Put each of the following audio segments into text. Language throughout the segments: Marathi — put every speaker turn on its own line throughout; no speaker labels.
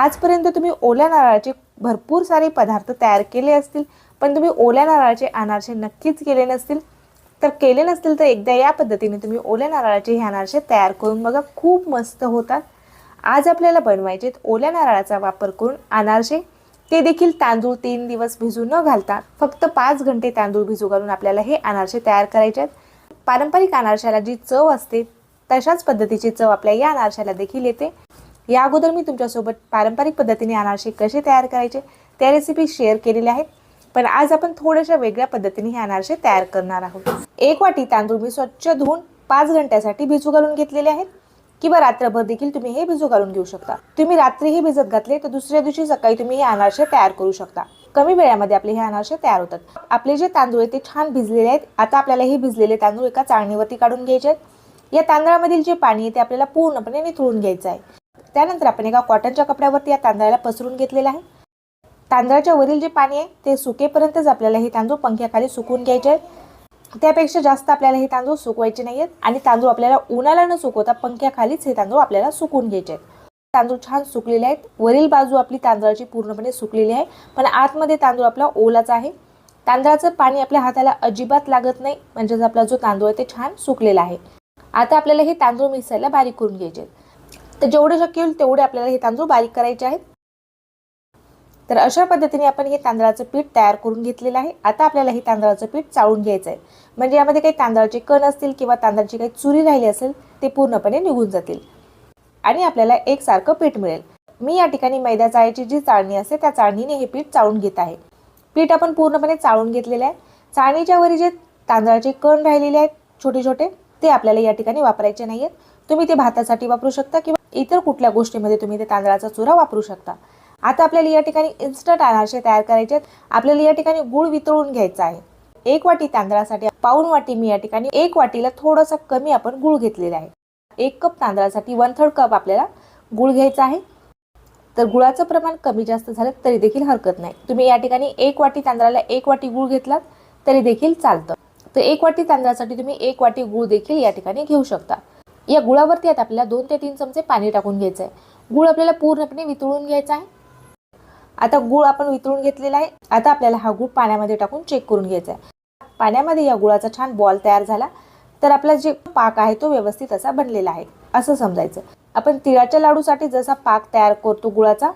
आजपर्यंत तुम्ही ओल्या नारळाचे भरपूर सारे पदार्थ तयार केले असतील पण तुम्ही ओल्या नारळाचे अनारसे नक्कीच केले नसतील. तर केले नसतील तर एकदा या पद्धतीने तुम्ही ओल्या नारळाचे हे अनारसे तयार करून बघा खूप मस्त होतात. आज आपल्याला बनवायचे आहेत ओल्या नारळाचा वापर करून अनारसे. ते देखील तांदूळ तीन दिवस भिजू न घालता फक्त पाच घंटे तांदूळ भिजू घालून आपल्याला हे अनारसे तयार करायचे आहेत. पारंपरिक अनारशाला जी चव असते तशाच पद्धतीची चव आपल्या या अनारशाला देखील येते. या अगोदर मी तुमच्यासोबत पारंपरिक पद्धतीने अनारसे कसे तयार करायचे त्या रेसिपी शेअर केलेल्या आहेत. पण आज आपण थोड्याशा वेगळ्या पद्धतीने हे अनारसे तयार करणार आहोत. एक वाटी तांदूळ मी स्वच्छ धुवून पाच घंट्यासाठी भिजू घालून घेतलेले आहेत. किंवा रात्रभर देखील तुम्ही हे भिजू घालून घेऊ शकता. तुम्ही रात्रीही भिजत घातले तर दुसऱ्या दिवशी सकाळी तुम्ही हे अनारसे तयार करू शकता. कमी वेळामध्ये आपले हे अनारसे तयार होतात. आपले जे तांदूळ आहेत ते छान भिजलेले आहेत. आता आपल्याला हे भिजलेले तांदूळ एका चाळणीवरती काढून घ्यायचे आहेत. या तांदळामधील जे पाणी आहे ते आपल्याला पूर्णपणे निथळून घ्यायचं आहे. त्यानंतर आपण एका कॉटनच्या कपड्यावरती या तांदळाला पसरून घेतलेलं आहे. तांदळाच्या वरील जे पाणी आहे ते सुकेपर्यंतच आपल्याला हे तांदूळ पंख्याखाली सुकवून घ्यायचे आहेत. त्यापेक्षा जास्त आपल्याला हे तांदूळ सुकवायचे नाही आहेत आणि तांदूळ आपल्याला उन्हाला न सुकवता पंख्याखालीच हे तांदूळ आपल्याला सुकवून घ्यायचे आहेत. तांदूळ छान सुकलेले आहेत. वरील बाजू आपली तांदळाची पूर्णपणे सुकलेली आहे. पण आतमध्ये तांदूळ आपला ओलाच आहे. तांदळाचं पाणी आपल्या हाताला अजिबात लागत नाही. म्हणजेच आपला जो तांदूळ आहे ते छान सुकलेला आहे. आता आपल्याला हे तांदूळ मिक्सरला बारीक करून घ्यायचे आहेत. तर जेवढे शक्य होईल तेवढे आपल्याला हे तांदूळ बारीक करायचे आहेत. तर अशा पद्धतीने आपण हे तांदळाचं पीठ तयार करून घेतलेलं आहे. आता आपल्याला हे तांदळाचं पीठ चाळून घ्यायचं आहे म्हणजे यामध्ये काही तांदळाचे कण असतील किंवा तांदळाची काही चुरी राहिली असेल ते पूर्णपणे निघून जातील. आणि आपल्याला एकसारखं पीठ मिळेल. मी या ठिकाणी मैदा चाळीची जी चाळणी असते त्या चाळणीने हे पीठ चाळून घेत आहे. पीठ आपण पूर्णपणे चाळून घेतलेले आहे. चाळणीच्या वरी जे तांदळाचे कण राहिलेले आहेत छोटे छोटे ते आपल्याला या ठिकाणी वापरायचे नाही आहेत तुम्ही ते भातासाठी वापरू शकता किंवा इतर कुठल्या गोष्टीमध्ये तुम्ही ते तांदळाचा चुरा वापरू शकता. आता आपल्याला या ठिकाणी इन्स्टंट अनारसे तयार करायचे आहेत. आपल्याला या ठिकाणी गुळ वितळून घ्यायचा आहे. एक वाटी तांदळासाठी पाऊन वाटी मी या ठिकाणी एक वाटीला थोडासा कमी आपण गुळ घेतलेला आहे. एक कप तांदळासाठी वन थर्ड कप आपल्याला गुळ घ्यायचा आहे. तर गुळाचं प्रमाण कमी जास्त झालं तरी देखील हरकत नाही. तुम्ही या ठिकाणी एक वाटी तांदळाला एक वाटी गुळ घेतलात तरी देखील चालतं. तर एक वाटी तांदळासाठी तुम्ही एक वाटी गुळ देखील या ठिकाणी घेऊ शकता. या गुळावरती आता आपल्याला दोन ते तीन चमचे पाणी टाकून घ्यायचं आहे गुळ आपल्याला पूर्णपणे वितळून घ्यायचा आहे. आता गुळ आपण वितळून घेतलेला आहे. आता आपल्याला हा गुळ पाण्यामध्ये टाकून चेक करून घ्यायचा आहे. पाण्यामध्ये या गुळाचा छान बॉल तयार झाला. तर आपला जे पाक आहे तो व्यवस्थित असा बनलेला आहे. असं समजायचं. आपण तिळाच्या लाडूसाठी जसा पाक तयार करतो गुळाचा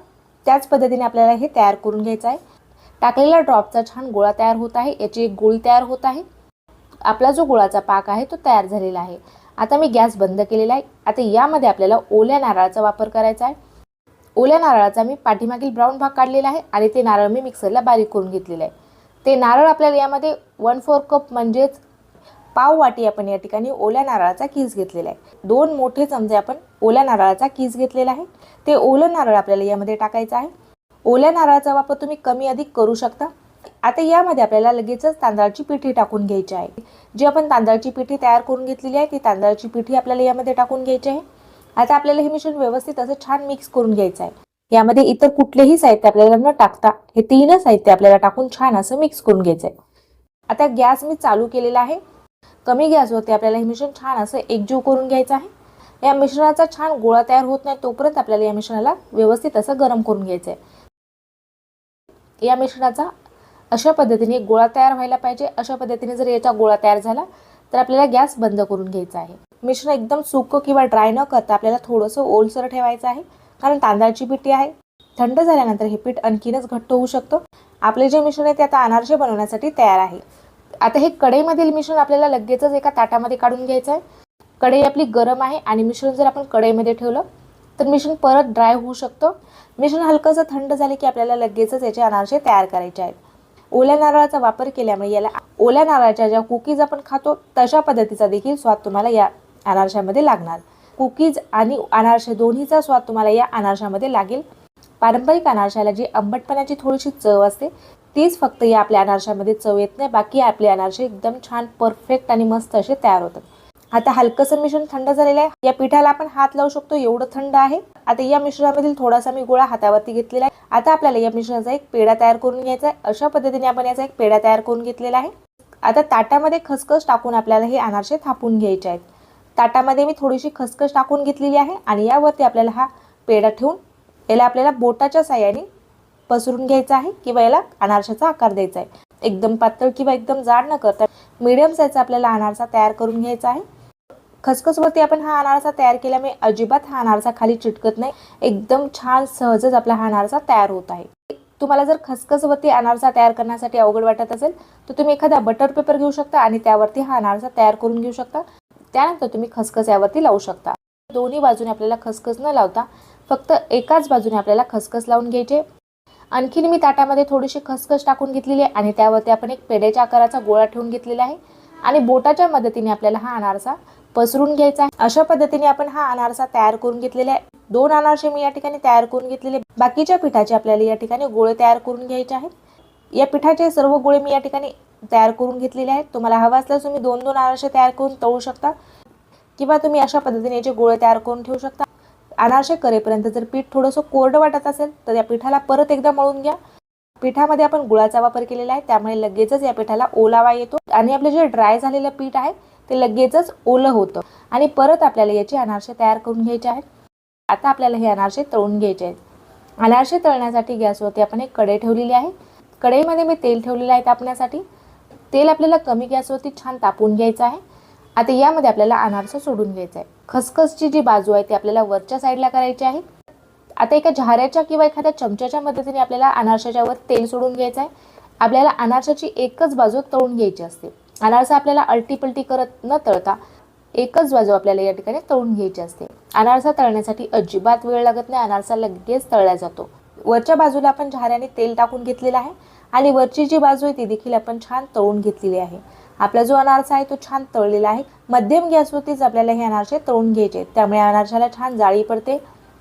त्याच पद्धतीने आपल्याला हे तयार करून घ्यायचं आहे. टाकलेल्या ड्रॉपचा छान गोळा तयार होत आहे. याची एक गोळी तयार होत आहे. आपला जो गुळाचा पाक आहे तो तयार झालेला आहे. आता मी गॅस बंद केलेला आहे. आता यामध्ये आपल्याला ओल्या नारळाचा वापर करायचा आहे. ओल्या नारळाचा मी पाठीमागील ब्राऊन भाग काढलेला आहे आणि ते नारळ मी मिक्सरला बारीक करून घेतलेलं आहे. ते नारळ आपल्याला यामध्ये वन फोर कप म्हणजेच पाव वाटी आपण या ठिकाणी ओल्या नारळाचा कीस घेतलेला आहे. दोन मोठे चमचे आपण ओल्या नारळाचा कीस घेतलेला आहे. ते ओलं नारळ आपल्याला यामध्ये टाकायचं आहे. ओल्या नारळाचा वापर तुम्ही कमी अधिक करू शकता. आता यामध्ये आपल्याला लगेचच तांदळाची पिठी टाकून घ्यायची आहे. जी आपण तांदळाची पिठी तयार करून घेतलेली आहे ती तांदळाची पिठी आपल्याला यामध्ये टाकून घ्यायची आहे. आता आपल्याला हे मिश्रण व्यवस्थित असं छान मिक्स करून घ्यायचं आहे. यामध्ये इतर कुठलेही साहित्य आपल्याला न टाकता हे तीनच साहित्य आपल्याला टाकून छान असं मिक्स करून घ्यायचं आहे. आता गॅस मी चालू केलेला आहे. कमी गॅसवरती आपल्याला हे मिश्रण छान असं एकजीव करून घ्यायचं आहे. या मिश्रणाचा छान गोळा तयार होत नाही तोपर्यंत आपल्याला या मिश्रणाला व्यवस्थित असं गरम करून घ्यायचं आहे. या मिश्रणाचा अशा पद्धतीने गोळा तयार व्हायला पाहिजे. अशा पद्धतीने जर याचा गोळा तयार झाला तर आपल्याला गॅस बंद करून घ्यायचा आहे. मिश्रण एकदम सुकं किंवा ड्राय न करता आपल्याला थोडंसं ओलसर ठेवायचं आहे. कारण तांदळाची पिठी आहे. थंड झाल्यानंतर हे पीठ आणखीनच घट्ट होऊ शकतं. आपले जे मिश्रण आहे ते आता अनारसे बनवण्यासाठी तयार आहे. आता हे कढईमधील मिश्रण आपल्याला लगेचच एका ताटामध्ये काढून घ्यायचं आहे. कढई आपली गरम आहे आणि मिश्रण जर आपण कढईमध्ये ठेवलं तर मिश्रण परत ड्राय होऊ शकतो. मिश्रण हलकंसं थंड झाले की आपल्याला लगेचच याचे अनारसे तयार करायचे आहेत. ओल्या नारळाचा वापर केल्यामुळे याला ओल्या नारळाच्या ज्या कुकीज आपण खातो तशा पद्धतीचा देखील स्वाद तुम्हाला या अनारशामध्ये लागणार. कुकीज आणि अनारसे दोन्हीचा स्वाद तुम्हाला या अनारशामध्ये लागेल. पारंपरिक अनारशाला जी आंबटपणाची थोडीशी चव असते तीच फक्त या आपल्या अनारशामध्ये चव येत नाही बाकी आपले अनारसे एकदम छान परफेक्ट आणि मस्त असे तयार होतात. आता हलकंसं मिश्रण थंड झालेलं आहे. या पिठाला आपण हात लावू शकतो एवढं थंड आहे. आता या मिश्रणामधील थोडासा मी गोळा हातावरती घेतलेला आहे. आता आपल्याला या मिश्रणाचा एक पेढा तयार करून घ्यायचा आहे. अशा पद्धतीने आपण याचा एक पेढा तयार करून घेतलेला आहे. आता ताटामध्ये खसखस टाकून आपल्याला हे अनारसे थापून घ्यायचे आहेत. ताटामध्ये मी थोडीशी खसखस टाकून घेतलेली आहे आणि यावरती आपल्याला हा पेढा ठेवून याला आपल्याला बोटाच्या साह्याने पसरून घ्यायचा आहे किंवा याला अनारशाचा आकार द्यायचा आहे. एकदम पातळ किंवा एकदम जाड न करता मीडियम साईजचा आपल्याला अनारसा तयार करून घ्यायचा आहे. खसखसवरती आपण हा अनारसा तयार केल्यामुळे अजिबात हा अनारसा खाली चिटकत नाही. एकदम छान सहजच आपला हा अनारसा तयार होत आहे. तुम्हाला जर खसखसवरती अनारसा तयार करण्यासाठी अवघड वाटत असेल तर तुम्ही एखादा बटर पेपर घेऊ शकता आणि त्यावरती हा अनारसा तयार करून घेऊ शकता. त्यानंतर तुम्ही खसखस यावरती लावू शकता. दोन्ही बाजूने आपल्याला खसखस न लावता फक्त एकाच बाजूने आपल्याला खसखस लावून घ्यायचे. आणखीन मी ताटामध्ये थोडीशी खसखस टाकून घेतलेली आहे आणि त्यावरती आपण एक पेढ्याच्या आकाराचा गोळा ठेवून घेतलेला आहे. आणि बोटाच्या मदतीने आपल्याला हा अनारसा पसरून घ्यायचा अशा पद्धतीने आपण हा अनारसा तयार करून घेतलेला आहे. दोन अनारसे मी या ठिकाणी तयार करून घेतलेले बाकीच्या पिठाचे आपल्याला या ठिकाणी गोळे तयार करून घ्यायचे आहेत. या पिठाचे सर्व गोळे मी या ठिकाणी तयार करून घेतलेले आहेत. तुम्हाला हवा असल्यास तुम्ही दोन दोन अनारसे तयार करून तळू शकता. किंवा तुम्ही अशा पद्धतीने याचे गोळे तयार करून ठेवू शकता. अनारसे करेपर्यंत जर पीठ थोडंसं कोरडं वाटत असेल तर या पिठाला परत एकदा मळून घ्या. पिठामध्ये आपण गुळाचा वापर केलेला आहे. त्यामुळे लगेचच या पिठाला ओलावा येतो. आणि आपले जे ड्राय झालेलं पीठ आहे ते लगेचच ओलं होतं. आणि परत आपल्याला याचे अनारसे तयार करून घ्यायचे आहेत. आता आपल्याला हे अनारसे तळून घ्यायचे आहेत. अनारसे तळण्यासाठी गॅसवरती आपण एक कढई ठेवलेली आहे. कढईमध्ये मी तेल ठेवलेलं आहे तापण्यासाठी. तेल आपल्याला कमी गॅसवरती छान तापून घ्यायचं आहे. आता यामध्ये आपल्याला अनारसा सोडून घ्यायचा आहे खसखसची जी बाजू आहे ती आपल्याला वरच्या साईडला करायची आहे. आता एका झाऱ्याच्या किंवा एखाद्या चमच्याच्या मदतीने आपल्याला अनारशाच्या वर तेल सोडून घ्यायचं आहे. आपल्याला अनारशाची एकच बाजू तळून घ्यायची असते. अनारसा आपल्याला अल्टीपल्टी करत न तळता एकच बाजू आपल्याला या ठिकाणी तळून घ्यायची असते. अनारसा तळण्यासाठी अजिबात वेळ लागत नाही. अनारसा लगेच तळला जातो. वरच्या बाजूला आपण झाऱ्याने तेल टाकून घेतलेलं आहे आणि वरची जी बाजू आहे ती देखील आपण छान तळून घेतलेली आहे. आपला जो अनारसा आहे तो छान तळलेला आहे. मध्यम गॅसवरतीच आपल्याला हे अनारसे तळून घ्यायचे आहेत. त्यामुळे अनारशाला छान जाळी पडते.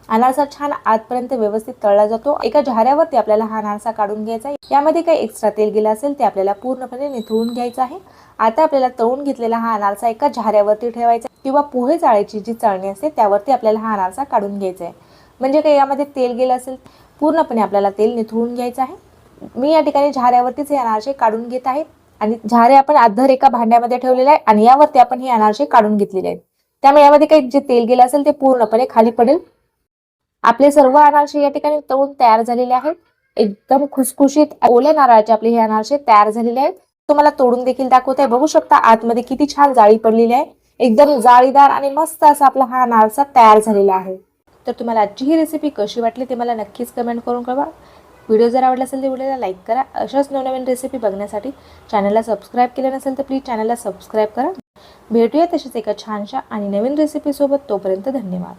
अनारसा छान आतपर्यंत व्यवस्थित तळला जातो. एका झाऱ्यावरती आपल्याला हा अनारसा काढून घ्यायचा आहे. यामध्ये काही एक्स्ट्रा तेल गेलं असेल ते आपल्याला पूर्णपणे निथळून घ्यायचं आहे. आता आपल्याला तळून घेतलेला हा अनारसा एका झाऱ्यावरती ठेवायचा किंवा पोहे जाळायची जी चाळणी असते त्यावरती आपल्याला हा अनारसा काढून घ्यायचा आहे. म्हणजे काही यामध्ये तेल गेलं असेल पूर्णपणे आपल्याला तेल निथळून घ्यायचं आहे. मी या ठिकाणी झाऱ्यावरतीच हे अनारसे काढून घेत आहे आणि झारे आपण अद्धर एका भांड्यामध्ये ठेवलेले आहे आणि यावरती आपण हे अनारसे काढून घेतलेले आहेत. त्यामुळे यामध्ये काही जे तेल गेलं असेल ते पूर्णपणे खाली पडेल. आपले सर्व अनारसे या ठिकाणी तळून तयार झालेले आहेत. एकदम खुसखुशीत ओल्या नारळाचे आपले हे अनारसे तयार झालेले आहेत. तुम्हाला तोडून देखील दाखवत. आहे बघू शकता आतमध्ये किती छान जाळी पडलेली आहे. एकदम जाळीदार आणि मस्त असा आपला हा अनारसा तयार झालेला आहे. तर तुम्हाला आजची ही रेसिपी कशी वाटली ते मला नक्कीच कमेंट करून कळवा. व्हिडिओ जर आवडला असेल तर व्हिडिओला लाईक करा. अशाच नवनवीन रेसिपी बघण्यासाठी चॅनलला सबस्क्राईब केलं नसेल तर प्लीज चॅनलला सबस्क्राईब करा. भेटूया तशीच एका छानशा आणि नवीन रेसिपीसोबत तोपर्यंत धन्यवाद.